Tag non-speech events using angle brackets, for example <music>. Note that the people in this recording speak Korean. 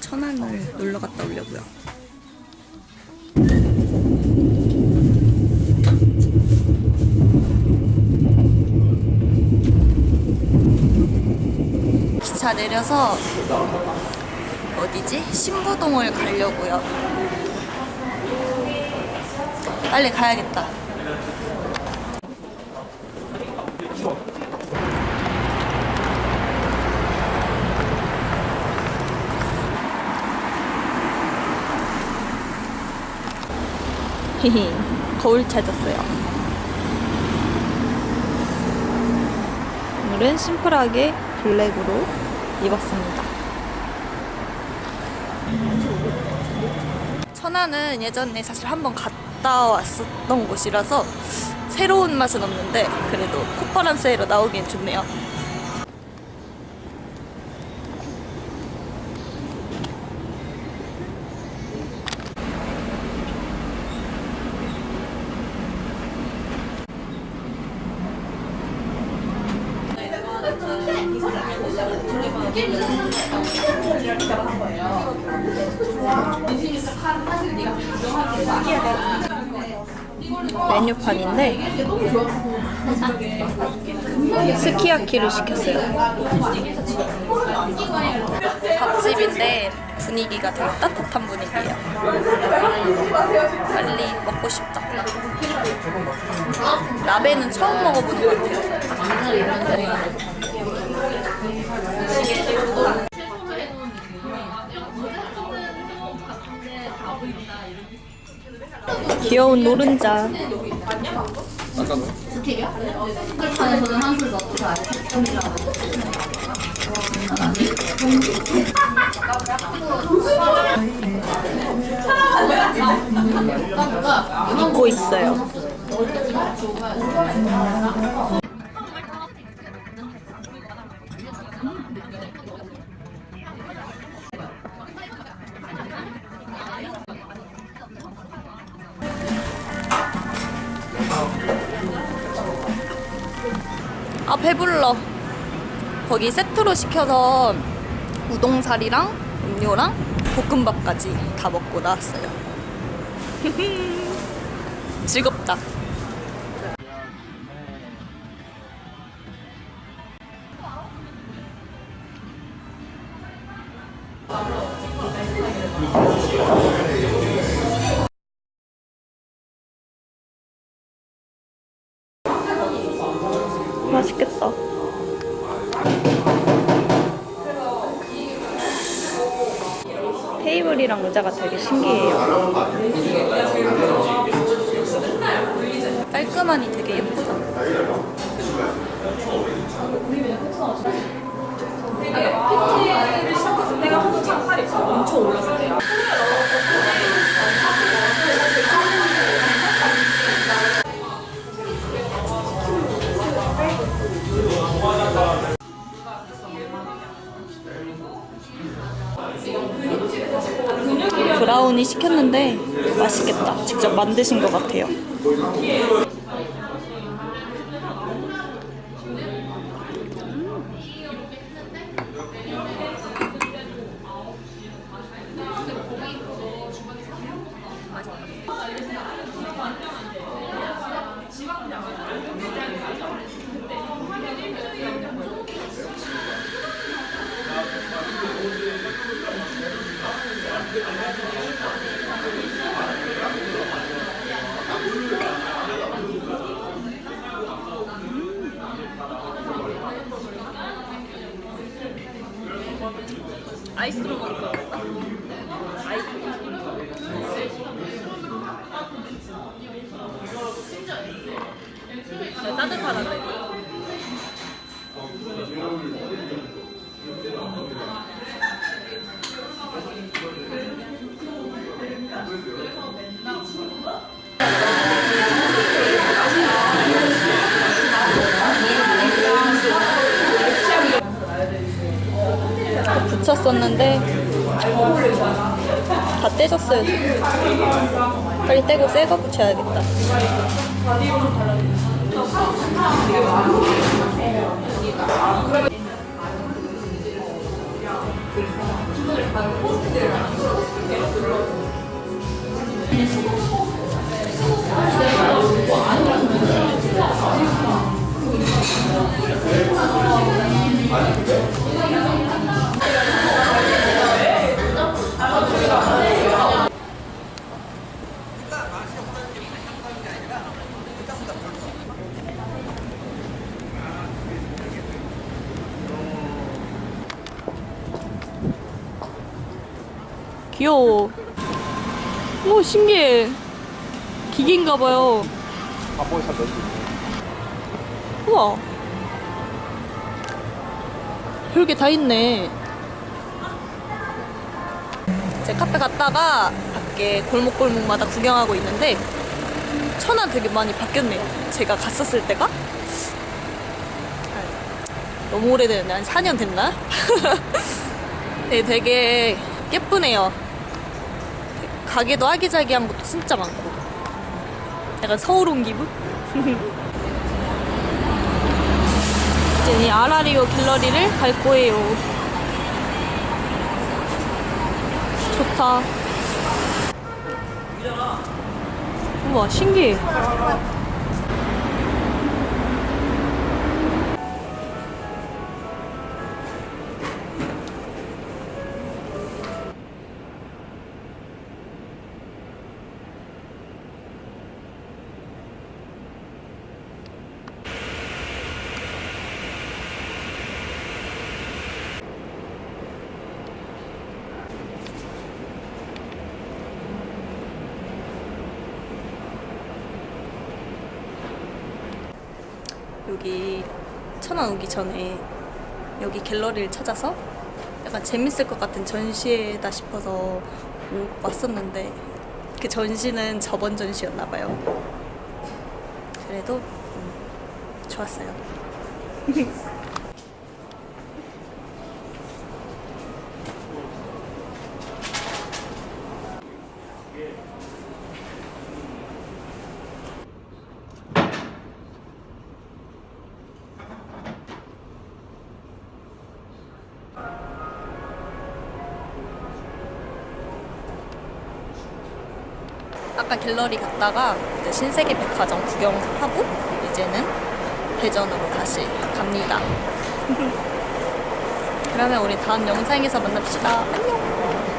천안을 놀러 갔다 오려고요. 기차 내려서 어디지? 신부동을 가려고요. 빨리 가야겠다. 히히, <laughs> 거울 찾았어요. 오늘은 심플하게 블랙으로 입었습니다. 천안은 예전에 사실 한번 갔다 왔었던 곳이라서 새로운 맛은 없는데 그래도 콧바람 쐬러 나오긴 좋네요. 메뉴판인데 스키야키를 시켰어요. 밥집인데 분위기가 되게 따뜻한 분위기예요. 빨리 먹고 싶다. 라베는 처음 먹어보는 것 같아요. 귀여운 노른자. 입고 있어요. 아 배불러. 거기 세트로 시켜서 우동사리랑 음료랑 볶음밥까지 다 먹고 나왔어요. <laughs> 즐겁다. 맛있겠다. 테이블이랑 의자가 되게 신기해요. 깔끔하니 되게 예쁘다. 브라우 시켰는데 맛있겠다. 직접 만드신 것 같아요. 아이스로 먹을 것 같다. 아이스. 따뜻하다네. 붙였었는데 다 떼졌어요. 빨리 떼고 새 거 붙여야겠다 귀여워. 오, 신기해. 기계인가봐요. 바보에서 몇 우와. 별게 다 있네. 제 카페 갔다가 밖에 골목골목마다 구경하고 있는데 천안 되게 많이 바뀌었네요. 제가 갔었을 때가 아, 너무 오래됐네. 한 4년 됐나? <laughs> 네, 되게 예쁘네요. 가게도 아기자기한 것도 진짜 많고. 약간 서울 온 기분? <laughs> 이제 이 아라리오 갤러리를 갈 거예요. 좋다. 우와, 신기해. 여기 천안 오기 전에 여기 갤러리를 찾아서 약간 재밌을 것 같은 전시회다 싶어서 오- 왔었는데 그 전시는 저번 전시였나 봐요. 그래도 음, 좋았어요. <laughs> 아까 갤러리 갔다가 이제 신세계 백화점 구경하고 이제는 대전으로 다시 갑니다. <laughs> 그러면 우리 다음 영상에서 만납시다. 안녕.